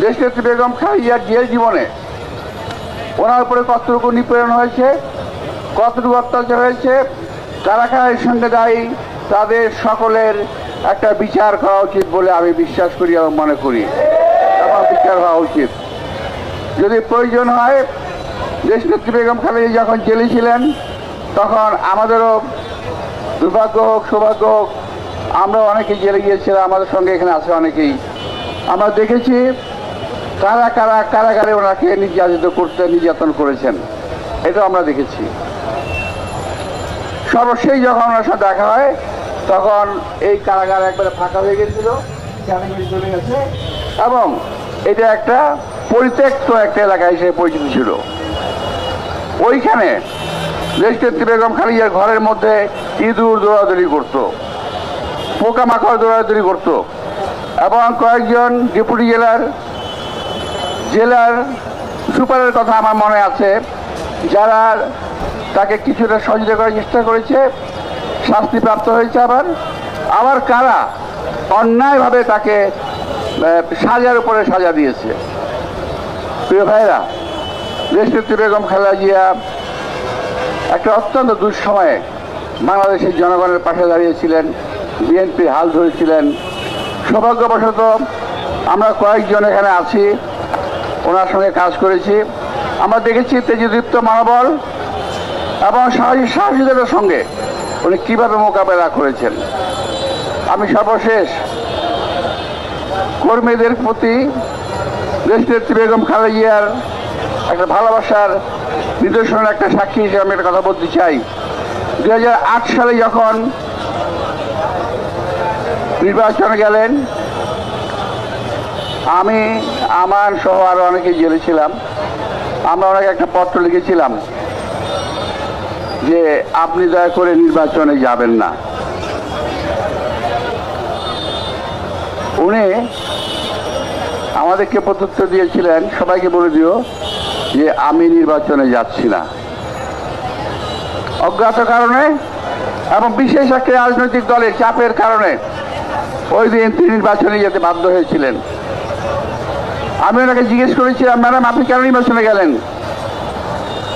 দেশনেত্রী বেগম খালেদার জেল জীবনে। ওনার উপরে কতটুকু নিপীড়ন হয়েছে, কতটুকু অত্যাচার হয়েছে, কারা কারা সঙ্গে দায়ী, তাদের সকলের একটা বিচার করা উচিত বলে আমি বিশ্বাস করি এবং মনে করি। এবং বিচার হওয়া উচিত। যদি প্রয়োজন হয় দেশনেত্রী বেগম খালেদা যখন জেলে ছিলেন, তখন আমাদেরও দুর্ভাগ্য হোক, সৌভাগ্য হোক আমরা অনেকেই জেলে গিয়েছিলাম, আমাদের সঙ্গে এখানে আছে অনেকেই। আমরা দেখেছি কারা কারা কারাগারে ওনাকে নির্যাতিত করতে নির্যাতন করেছেন এটা আমরা দেখেছি। সর্বশেষ যখন ওনার সাথে দেখা হয়, তখন এই কারাগার একবারে ফাঁকা হয়ে গেছিল চলে গেছে। এবং এটা একটা পরিত্যক্ত একটা এলাকা হিসেবে পরিচিত ছিল। ওইখানে দেশনেত্রী বেগম খালিজার ঘরের মধ্যে ইঁদুর দৌড়াদৌড়ি করতো, পোকামাকড় দৌড়াদৌড়ি করতো, এবং কয়েকজন ডেপুটি জেলার জেলার সুপারের কথা আমার মনে আছে, যারা তাকে কিছুটা সহযোগিতা করার চেষ্টা করেছে শাস্তিপ্রাপ্ত হয়েছে আবার। আবার কারা অন্যায়ভাবে তাকে সাজার উপরে সাজা দিয়েছে। প্রিয় ভাইরা দেশনেত্রী বেগম খালেদা জিয়া একটা অত্যন্ত দুঃসময়ে বাংলাদেশের জনগণের পাশে দাঁড়িয়েছিলেন, বিএনপি হাল ধরেছিলেন। সৌভাগ্যবশত আমরা কয়েকজন এখানে আছি। ওনার সঙ্গে কাজ করেছি। আমরা দেখেছি তেজদীপ্ত মানবল এবং সাহসী সাহসীদের সঙ্গে উনি কীভাবে মোকাবেলা করেছেন। আমি সর্বশেষ কর্মীদের প্রতি দেশ দেশনেত্রী বেগম খালেজিয়ার একটা ভালোবাসার নিদর্শনের একটা সাক্ষী হিসেবে আমি একটা কথা বলতে চাই। দু হাজার আট সালে যখন নির্বাচনে গেলেন, আমি আমার সহ আরও অনেকে জেলে ছিলাম আমরা ওনাকে একটা পত্র লিখেছিলাম যে, আপনি দয়া করে নির্বাচনে যাবেন না। উনি আমাদেরকে প্রত্যুত্তর দিয়েছিলেন, সবাইকে বলে দিও যে, আমি নির্বাচনে যাচ্ছি না। অজ্ঞাত কারণে এবং বিশেষ একটা রাজনৈতিক দলের চাপের কারণে ওই দিন তিনি নির্বাচনে যেতে বাধ্য হয়েছিলেন। আমি ওনাকে জিজ্ঞেস করেছিলাম, ম্যাডাম, আপনি কেন নির্বাচনে গেলেন?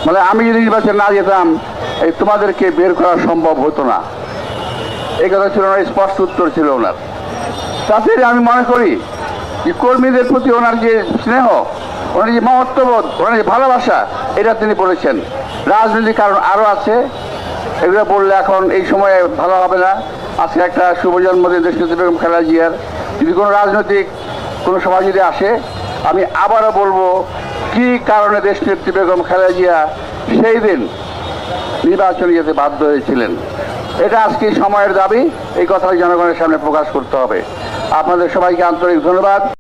মানে আমি যদি নির্বাচনে না যেতাম, এই তোমাদেরকে বের করা সম্ভব হতো না। এই কথা ছিল ওনার স্পষ্ট উত্তর ছিল ওনার। তাতে আমি মনে করি যে কর্মীদের প্রতি ওনার যে স্নেহ, ওনার যে মহত্ববোধ, ওনার যে ভালোবাসা, এটা তিনি বলেছেন। রাজনৈতিক কারণ আরও আছে। এগুলো বললে এখন এই সময়ে ভালো হবে না। আজকে একটা শুভ জন্মদিন, দেশনেত্রী বেগম জিয়ার। যদি কোনো রাজনৈতিক কোনো সভা যদি আসে আমি আবারও বলব, কি কারণে দেশ নেত্রী বেগম খালেদা জিয়া সেই দিন নির্বাচনে যেতে বাধ্য হয়েছিলেন? এটা আজকে সময়ের দাবি, এই কথা জনগণের সামনে প্রকাশ করতে হবে। আপনাদের সবাইকে আন্তরিক ধন্যবাদ।